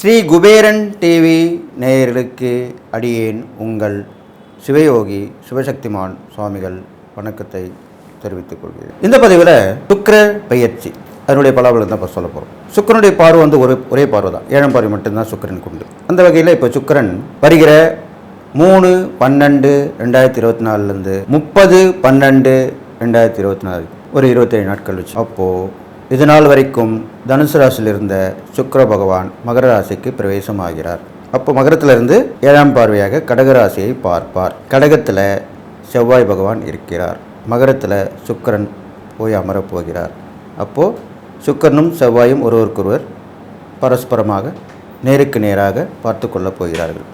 Sri Kuberan TV நேயர்களுக்கு அடியேன் உங்கள் சிவயோகி சிவசக்திமான் சுவாமிகள் வணக்கத்தை தெரிவித்துக் கொள்கிறேன். இந்த பதிவில் சுக்கர பயிற்சி அதனுடைய பலாபலம் தான் இப்போ சொல்ல போகிறோம் சுக்கிரனுடைய பார்வை வந்து ஒரு ஒரே பார்வை தான். ஏழாம் பார்வை மட்டும்தான் சுக்கிரனுக்கு உண்டு அந்த வகையில் இப்போ சுக்கரன் வருகிற மூணு பன்னெண்டு ரெண்டாயிரத்தி இருபத்தி நாலுலேருந்து முப்பது பன்னெண்டு ரெண்டாயிரத்தி இருபத்தி நாலு ஒரு இருபத்தேழு நாட்கள் வச்சு. அப்போது இது நாள் வரைக்கும் தனுசு ராசியில் இருந்த சுக்கர பகவான் மகர ராசிக்கு பிரவேசமாகிறார். அப்போ மகரத்திலிருந்து ஏழாம் பார்வையாக கடகராசியை பார்ப்பார். கடகத்தில் செவ்வாய் பகவான் இருக்கிறார். மகரத்தில் சுக்கிரன் போய் அமரப் போகிறார். அப்போது சுக்கரனும் செவ்வாயும் ஒருவருக்கொருவர் பரஸ்பரமாக நேருக்கு நேராக பார்த்து கொள்ளப் போகிறார்கள்.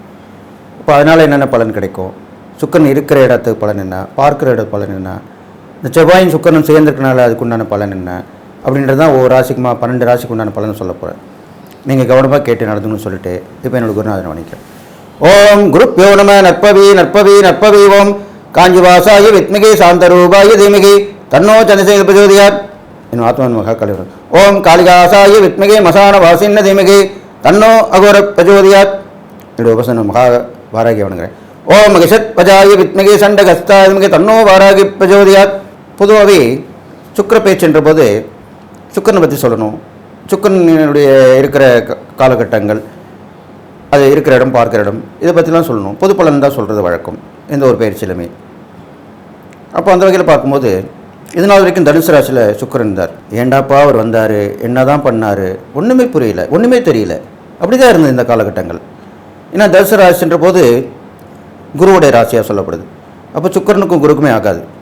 இப்போ அதனால் என்னென்ன பலன் கிடைக்கும்? சுக்கரன் இருக்கிற இடத்துக்கு பலன் என்ன? பார்க்குற இட பலன் என்ன? இந்த செவ்வாயும் சுக்கரனும் சேர்ந்துருக்கனால அதுக்கு உண்டான பலன் என்ன? அப்படின்றது தான் ஒவ்வொரு ராசிக்குமா பன்னெண்டு ராசிக்கு உண்டான பலன் சொல்ல போகிறேன் நீங்கள் கவனமாக கேட்டு நடந்துங்கன்னு சொல்லிட்டு இப்போ என்னோட குருநாதனை வணிக்கிறேன் ஓம் குருப்யோ நம நற்பவி நற்பவி நற்பவி ஓம். காஞ்சிவாசாய வித்மிகி சாந்தரூபாய தீமிகி. தன்னோ சந்திரசேகர் பிரஜோதியார் என் ஆத்மன் மகா கலிவரன் ஓம் காளிகாசாய வித்மிகி மசான வாசின்ன தீமிகி. தன்னோ அகோர பிரஜோதியார் என்னுடைய உபசன மகா வாராகி வணங்குறேன் ஓம் மகிஷத் பஜாய வித்மிகி சண்டகஸ்தாத்மிகி தன்னோ வாராகி பிரஜோதியார் பொதுவாகவே சுக்கர பேச்சுன்ற போது சுக்கரனை பற்றி சொல்லணும். சுக்கரனுடைய இருக்கிற க- காலகட்டங்கள் அது இருக்கிற இடம் பார்க்குற இடம் இதை பற்றிலாம் சொல்லணும். பொது பலன் தான் சொல்கிறது வழக்கம் எந்த ஒரு பயிற்சியிலுமே. அப்போ அந்த வகையில் பார்க்கும்போது இது நாள் வரைக்கும் தனுசு ராசியில் சுக்கிரன் இருந்தார். ஏண்டாப்பா அவர் வந்தார் என்ன தான் பண்ணார் ஒன்றுமே புரியல ஒன்றுமே தெரியல. அப்படி தான் இருந்தது இந்த காலகட்டங்கள். ஏன்னா தனுசு ராசின்ற போது குருவுடைய ராசியாக சொல்லப்படுது. அப்போ சுக்கிரனுக்கும் குருக்குமே ஆகாது.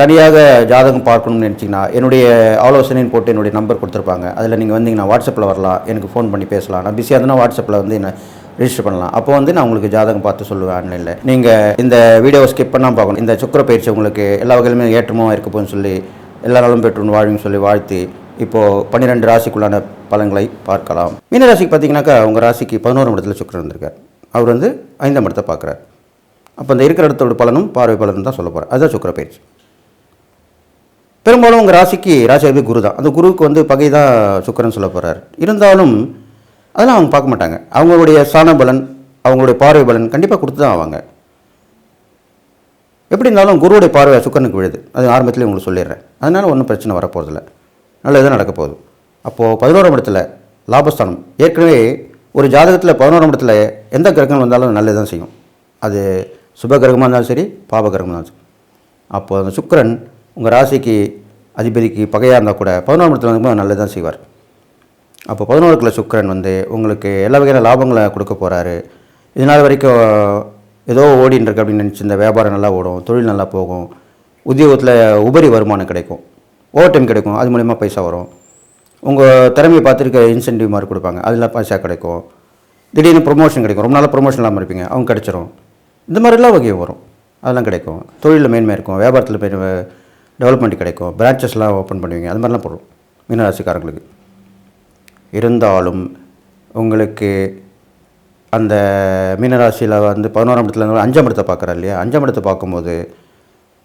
தனியாக ஜாதகம் பார்க்கணும்னு நினச்சிங்கன்னா என்னுடைய ஆலோசனைன்னு போட்டு என்னுடைய நம்பர் கொடுத்துருப்பாங்க. அதில் நீங்கள் வந்தீங்கன்னா வாட்ஸ்அப்பில் வரலாம். எனக்கு ஃபோன் பண்ணி பேசலாம். நான் பிஸியாக இருந்தால் வாட்ஸ்அப்பில் வந்து என்ன ரிஜிஸ்டர் பண்ணலாம். அப்போ வந்து நான் உங்களுக்கு ஜாதகம் பார்த்து சொல்லுவேன் ஆன்லைனில். நீங்கள் இந்த வீடியோவை ஸ்கிப் பண்ணால் பார்க்கணும். இந்த சுக்கிர பயிற்சி உங்களுக்கு எல்லா வகையிலுமே ஏற்றமாக இருக்க போகுன்னு சொல்லி எல்லா நாளும் பெற்று வாழ்வுன்னு சொல்லி வாழ்த்தி இப்போது பன்னிரெண்டு ராசிக்குள்ளான பலன்களை பார்க்கலாம். மீன ராசிக்கு பார்த்தீங்கன்னாக்கா உங்கள் ராசிக்கு பதினோரு இடத்துல சுக்கரம் வந்திருக்கார். அவர் வந்து ஐந்தாம் இடத்தை பார்க்குறார். அப்போ அந்த இருக்கிற இடத்தோட பலனும் பார்வை பலனும் தான் சொல்ல போகிறார் அதுதான் சுக்கர பயிற்சி. பெரும்பாலும் உங்கள் ராசிக்கு ராசி குரு தான். அந்த குருவுக்கு வந்து பகை தான் சுக்கரன் சொல்ல போகிறார் இருந்தாலும் அதெல்லாம் அவங்க பார்க்க மாட்டாங்க. அவங்களுடைய சாண பலன் அவங்களுடைய பார்வை பலன் கண்டிப்பாக கொடுத்து தான் ஆவாங்க. எப்படி இருந்தாலும் குருவுடைய பார்வை சுக்கரனுக்கு விழுது. அது ஆரம்பத்தில் உங்களுக்கு சொல்லிடுறேன். அதனால் ஒன்றும் பிரச்சனை வரப்போகிறதில்ல நல்லது நடக்க போகுது. அப்போது பதினோராம் இடத்துல லாபஸ்தானம். ஏற்கனவே ஒரு ஜாதகத்தில் பதினோராம் இடத்துல எந்த கிரகங்கள் வந்தாலும் நல்லது தான் செய்யும். அது சுப கிரகமாக இருந்தாலும் சரி பாப கிரகமாக இருந்தாலும் சரி. அப்போது அந்த சுக்கரன் உங்கள் ராசிக்கு அதிபதிக்கு பகையாக இருந்தால் கூட பதினோரு இடத்துல வந்து நல்லது தான் செய்வார். அப்போ பதினோருக்குள்ள சுக்கரன் வந்து உங்களுக்கு எல்லா வகையான லாபங்களை கொடுக்க போகிறாரு இதனால் வரைக்கும் ஏதோ ஓடின்னு இருக்கு அப்படின்னு நினச்சி இந்த வியாபாரம் நல்லா ஓடும் தொழில் நல்லா போகும் உத்தியோகத்தில் உபரி வருமானம் கிடைக்கும் ஓவர் டைம் கிடைக்கும் அது மூலிமா பைசா வரும். உங்கள் திறமையை பார்த்துருக்க இன்சென்டிவ் மாதிரி கொடுப்பாங்க. அதில் பைசா கிடைக்கும். திடீர்னு ப்ரொமோஷன் கிடைக்கும். ரொம்ப நாளாக ப்ரொமோஷன் இல்லாமல் இருப்பீங்க. அவங்க கிடைச்சிரும். இந்த மாதிரிலாம் வகையும் வரும். அதெல்லாம் கிடைக்கும். தொழிலில் மேன்மை இருக்கும். வியாபாரத்தில் பெரிய டெவலப்மெண்ட் கிடைக்கும். பிரான்ச்சஸ்லாம் ஓப்பன் பண்ணுவீங்க. அது மாதிரிலாம் போடும் மீனராசிக்காரங்களுக்கு. இருந்தாலும் உங்களுக்கு அந்த மீனராசியில் வந்து பதினோராம் இடத்துல அஞ்சாம் இடத்தை பார்க்குறா இல்லையா? அஞ்சாம் இடத்தை பார்க்கும்போது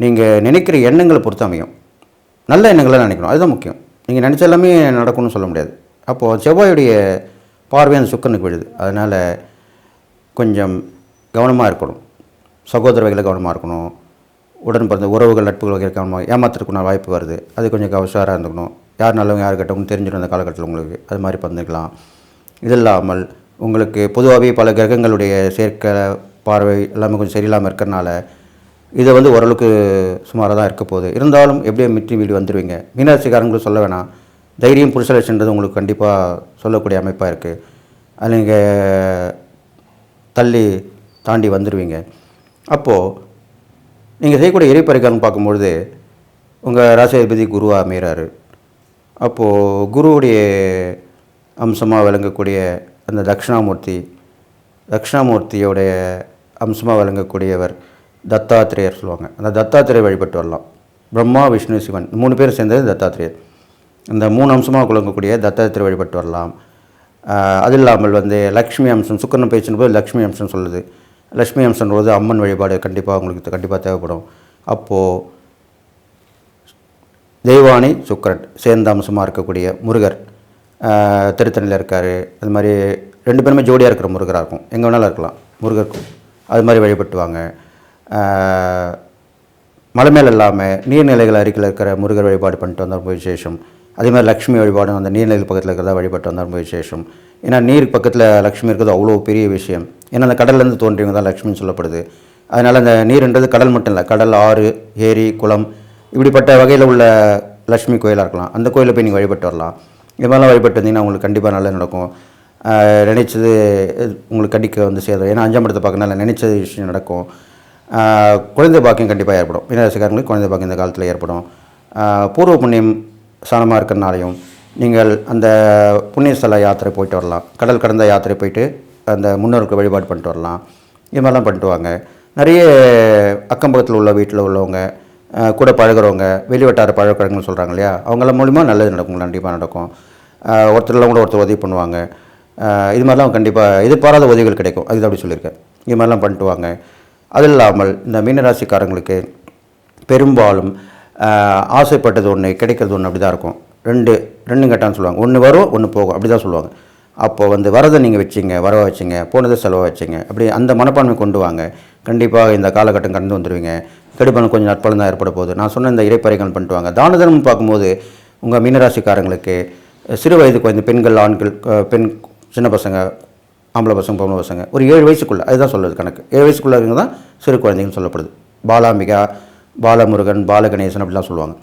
நீங்கள் நினைக்கிற எண்ணங்களை பொறுத்து அமையும். நல்ல எண்ணங்களை நினைக்கணும். அதுதான் முக்கியம். நீங்கள் நினச்ச எல்லாமே நடக்கும்னு சொல்ல முடியாது. அப்போது செவ்வாயுடைய பார்வை அந்த சுக்கனுக்கு விழுது. அதனால் கொஞ்சம் கவனமாக இருக்கணும். சகோதர வகையில் கவனமாக இருக்கணும். உடன் பிறந்த உறவுகள் நட்புகள் வகையில் கவனமாக ஏமாத்துறதுக்குள்ள வாய்ப்பு வருது. அது கொஞ்சம் உஷாராக இருந்துக்கணும். யார் நல்லவங்க யார் கெட்டவங்க தெரிஞ்சிடும் அந்த காலகட்டத்தில் உங்களுக்கு. அது மாதிரி பண்ணிக்கலாம் இது இல்லாமல் உங்களுக்கு பொதுவாகவே பல கிரகங்களுடைய சேர்க்கை பார்வை எல்லாமே கொஞ்சம் சரியில்லாமல் இருக்கிறனால இதை வந்து ஓரளவுக்கு சுமாராக தான் இருக்க போகுது. இருந்தாலும் எப்படியோ மிற்றி வீடு வந்துடுவீங்க மீனராசிக்காரங்களுக்கு சொல்ல வேணாம். தைரியம் புருஷலட்சன்றது உங்களுக்கு கண்டிப்பாக சொல்லக்கூடிய அமைப்பாக இருக்குது அது நீங்கள் தள்ளி தாண்டி வந்துடுவீங்க அப்போது நீங்கள் செய்யக்கூடிய இறைப்பறிக்காரன் பார்க்கும்பொழுது உங்கள் ராசிபதி குருவாக அமைகிறாரு அப்போது குருவுடைய அம்சமாக விளங்கக்கூடிய அந்த தட்சிணாமூர்த்தி தட்சிணாமூர்த்தியோடைய அம்சமாக விளங்கக்கூடியவர் தத்தாத்திரேயர் சொல்லுவாங்க. அந்த தத்தாத்திரேயர் வழிபட்டு வரலாம். பிரம்மா விஷ்ணு சிவன் மூணு பேர் சேர்ந்தது தத்தாத்திரேயர். இந்த மூணு அம்சமாக விளங்கக்கூடிய தத்தாத்திரேயர் வழிபட்டு வரலாம். அது இல்லாமல் வந்து லக்ஷ்மி அம்சம் சுக்கரன் பேச்சுன்னு போது லக்ஷ்மி அம்சம் சொல்லுது. லக்ஷ்மி அம்சம் போது அம்மன் வழிபாடு கண்டிப்பாக உங்களுக்கு கண்டிப்பாக தேவைப்படும். அப்போது தெய்வானி சுக்கரன் சேர்ந்த அம்சமாக இருக்கக்கூடிய முருகர் திருத்தணியில் இருக்கார். அது மாதிரி ரெண்டு பேருமே ஜோடியாக இருக்கிற முருகராக இருக்கும். எங்கே வேணாலும் இருக்கலாம். முருகருக்கும். அது மாதிரி வழிபட்டுவாங்க. மலை மேல் இல்லாமல் நீர்நிலைகள் அருகில் இருக்கிற முருகர் வழிபாடு பண்ணிட்டு வந்தால் ரொம்ப விசேஷம். அதே மாதிரி லக்ஷ்மி வழிபாடு அந்த நீர்நிலைகள் பக்கத்தில் இருக்கிறதா வழிபட்டு வந்தால் ரொம்ப விசேஷம். ஏன்னா நீர் பக்கத்தில் லக்ஷ்மி இருக்கிறது அவ்வளோ பெரிய விஷயம். ஏன்னா அந்த கடல்லேருந்து தோன்றியவங்க தான் லக்ஷ்மின்னு சொல்லப்படுது. அதனால் அந்த நீர்ன்றது கடல் மட்டும் இல்லை கடல் ஆறு ஏரி குளம் இப்படிப்பட்ட வகையில் உள்ள லக்ஷ்மி கோயிலாக இருக்கலாம். அந்த கோயிலில் போய் நீங்கள் வழிபட்டு வரலாம். இது மாதிரிலாம் வழிபட்டு வந்தீங்கன்னா உங்களுக்கு கண்டிப்பாக நல்லா நடக்கும். நினைச்சது உங்களுக்கு கண்டிக்க வந்து சேரும். ஏன்னா அஞ்சாம் இடத்தை பார்க்கறனால நினைச்சது விஷயம் நடக்கும். குழந்தை பாக்கியம் கண்டிப்பாக ஏற்படும். மீனராசிக்காரங்களுக்கு குழந்தை பாக்கியம் இந்த காலத்தில் ஏற்படும். பூர்வ புண்ணியம் சாணமாக இருக்கிறனாலையும் நீங்கள் அந்த புண்ணியஸ்தல யாத்திரை போயிட்டு வரலாம். கடல் கடந்த யாத்திரை போயிட்டு அந்த முன்னோருக்கு வழிபாடு பண்ணிட்டு வரலாம். இது மாதிரிலாம் பண்ணிட்டு வாங்க. நிறைய அக்கம் பக்கத்தில் உள்ள வீட்டில் உள்ளவங்க கூட பழகுறவங்க வெளிவட்டார பழக்கங்கள் சொல்கிறாங்க இல்லையா? அவங்கள மூலிமா நல்லது நடக்கும் கண்டிப்பாக நடக்கும். ஒருத்தர்லாம் கூட ஒருத்தர் உதவி பண்ணுவாங்க. இது மாதிரிலாம் கண்டிப்பாக எதிர்பாராத உதவிகள் கிடைக்கும். அது அப்படி சொல்லியிருக்கேன். இது மாதிரிலாம் பண்ணிட்டு வாங்க. அது இல்லாமல் இந்த மீனராசிக்காரங்களுக்கு பெரும்பாலும் ஆசைப்பட்டது ஒன்று கிடைக்கிறது ஒன்று அப்படி தான் இருக்கும். ரெண்டு ரெண்டும் கட்டான்னு சொல்லுவாங்க. ஒன்று வரும் ஒன்று போகும். அப்படி தான் சொல்லுவாங்க. அப்போ வந்து வரதை நீங்கள் வச்சிங்க வரவை வச்சிங்க போனதை செலவை வச்சிங்க அப்படி அந்த மனப்பான்மை கொண்டு வாங்க. கண்டிப்பாக இந்த காலகட்டம் கடந்து வந்துடுவீங்க கெடுபணம் கொஞ்சம் நற்பலம் தான் ஏற்பட போகுது. நான் சொன்ன இந்த இறைப்பறைகள் பண்ணிட்டு வாங்க. தான தர்மம் பார்க்கும்போது உங்கள் மீனராசிக்காரங்களுக்கு சிறு வயது குழந்தை பெண்கள் ஆண்கள் பெண் சின்ன பசங்க ஆம்பளை பசங்க பொம்பளை பசங்க ஒரு ஏழு வயசுக்குள்ளே அதுதான் சொல்லுது கணக்கு. ஏழு வயசுக்குள்ளே தான் சிறு குழந்தைங்கன்னு சொல்லப்படுது. பாலாம்பிகா பாலமுருகன் பாலகணேசன் அப்படிலாம் சொல்லுவாங்க.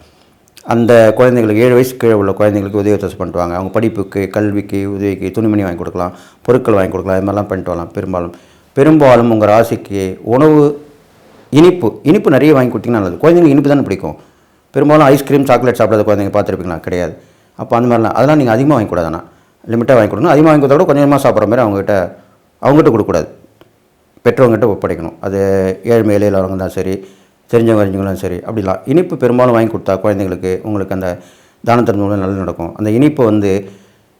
அந்த குழந்தைங்களுக்கு ஏழு வயசு கீழே உள்ள குழந்தைங்களுக்கு உதவி தசை பண்ணிட்டு வாங்க அவங்க படிப்புக்கு கல்விக்கு உதவிக்கு துணிமணி வாங்கி கொடுக்கலாம் பொருட்கள் வாங்கி கொடுக்கலாம் இது மாதிரிலாம் பண்ணிட்டு வரலாம். பெரும்பாலும் பெரும்பாலும் உங்கள் ராசிக்கு உணவு இனிப்பு இனிப்பு நிறைய வாங்கி கொடுத்தீங்கன்னா நல்லது. குழந்தைங்களுக்கு இனிப்பு தானே பிடிக்கும். பெரும்பாலும் ஐஸ்கிரீம் சாக்லேட் சாப்பிடாத குழந்தைங்க பார்த்துருப்பீங்களா? கிடையாது. அப்போ அந்த மாதிரிலாம் அதெல்லாம் நீங்கள் அதிகமாக வாங்கி கூடாதானா லிமிட்டாக வாங்கி கொடுக்கணும். அதிகமாக வாங்கி கொடுத்தா கூட கொஞ்சமாக சாப்பிட்ற மாதிரி அவங்ககிட்ட அவங்ககிட்ட கொடுக்கக்கூடாது. பெற்றவங்ககிட்ட ஒப்படைக்கணும். அது ஏழ்மை இலையில் தான் சரி தெரிஞ்சவங்க அறிஞ்சவங்களும் சரி அப்படிலாம். இனிப்பு பெரும்பாலும் வாங்கி கொடுத்தா குழந்தைங்களுக்கு உங்களுக்கு அந்த தான மூலம் நல்லது நடக்கும். அந்த இனிப்பை வந்து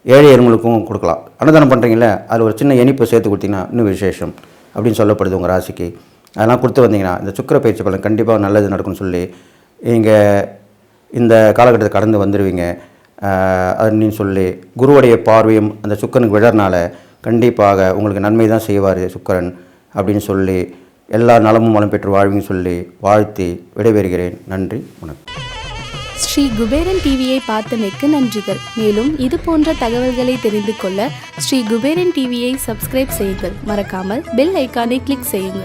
ஏழை எருங்களுக்கும் கொடுக்கலாம். அன்னதானம் பண்ணுறீங்களே அதில் ஒரு சின்ன இனிப்பை சேர்த்து கொடுத்தீங்கன்னா இன்னும் விசேஷம் அப்படின்னு சொல்லப்படுது உங்கள் ராசிக்கு. அதெல்லாம் கொடுத்து வந்தீங்கன்னா இந்த சுக்கர பயிற்சி பலன் கண்டிப்பாக நல்லது நடக்கும்னு சொல்லி நீங்கள் இந்த காலகட்டத்தை கடந்து வந்துடுவீங்க அப்படின்னு சொல்லி குருவுடைய பார்வையும் அந்த சுக்கரனுக்கு விழறனால கண்டிப்பாக உங்களுக்கு நன்மை தான் செய்வார் சுக்கரன் அப்படின்னு சொல்லி எல்லா நலமும் வளம் பெற்று வாழ்வீங்கன்னு சொல்லி வாழ்த்தி விடைபெறுகிறேன். நன்றி வணக்கம். ஸ்ரீ குபேரன் டிவியை பார்த்தமைக்கு நன்றிகள். மேலும் இது போன்ற தகவல்களை தெரிந்து கொள்ள ஸ்ரீ குபேரன் டிவியை சப்ஸ்கிரைப் செய்யுங்கள். மறக்காமல் பெல் ஐக்கானை கிளிக் செய்யுங்கள்.